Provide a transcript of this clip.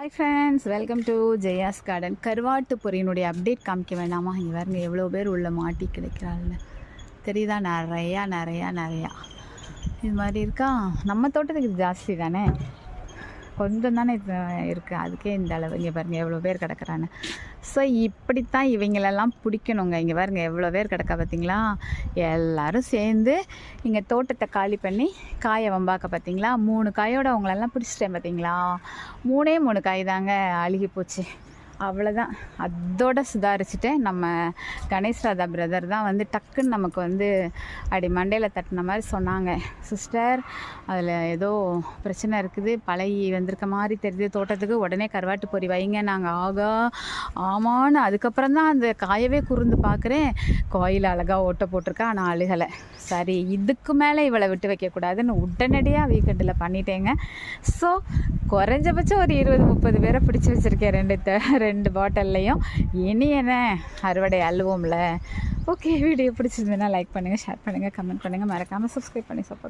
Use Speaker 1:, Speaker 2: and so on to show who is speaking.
Speaker 1: Hi friends welcome to Jaya's garden கருவாட்டு பொரியினுடைய update காமிக்க வேண்டாமா? இங்கே பாருங்க எவ்வளோ பேர் உள்ள மாட்டி கிடைக்கிறாள்னு தெரியுதா? நிறையா நிறையா நிறையா. இது மாதிரி இருக்கா? நம்ம தோட்டத்துக்கு ஜாஸ்தி தானே? கொஞ்சம் தானே இது இருக்குது அதுக்கே இந்த அளவு. இங்கே பாருங்கள் எவ்வளோ பேர் கிடக்குறான்னு ஸோ இப்படித்தான் இவங்களெல்லாம் பிடிக்கணுங்க. இங்கே பாருங்க எவ்வளோ பேர் கிடக்கா பார்த்தீங்களா எல்லாரும் சேர்ந்து இங்கே தோட்டத்தை காலி பண்ணி காயை வம்பாக்க பார்த்தீங்களா மூணு காயோட அவங்களெல்லாம் பிடிச்சிட்டேன் பார்த்தீங்களா மூணே மூணு காய் தாங்க அழுகி போச்சு. அவ்வளோதான் அதோட சுதாரிச்சுட்டு நம்ம கணேஷ் ராதா பிரதர் தான் வந்து டக்குன்னு நமக்கு வந்து அப்படி மண்டையில் தட்டின மாதிரி சொன்னாங்க. சிஸ்டர் அதில் ஏதோ பிரச்சனை இருக்குது பழகி வந்திருக்க மாதிரி தெரியுது. தோட்டத்துக்கு உடனே கருவாட்டு பொறி வைங்க. நாங்கள் ஆகா ஆமான்னு அதுக்கப்புறம் தான் அந்த காயவே குறுந்து பார்க்குறேன் கோயில் அழகாக ஓட்ட போட்டிருக்கா ஆனால் அழுகலை. சரி இதுக்கு மேலே இவளை விட்டு வைக்கக்கூடாதுன்னு உடனடியாக வீக்கெண்டில் பண்ணிட்டேங்க. ஸோ குறைஞ்சபட்சம் ஒரு இருபது முப்பது பேரை பிடிச்சி வச்சுருக்கேன் ரெண்டு த ரெண்டு பாட்டில்லையும். இனி என்ன? அறுவடை அல்வோம்ல ஓகே வீடியோ பிடிச்சிருந்ததுன்னா லைக் பண்ணுங்கள் ஷேர் பண்ணுங்கள் கமெண்ட் பண்ணுங்கள் மறக்காமல் சப்ஸ்கிரைப் பண்ணி சப்போர்ட்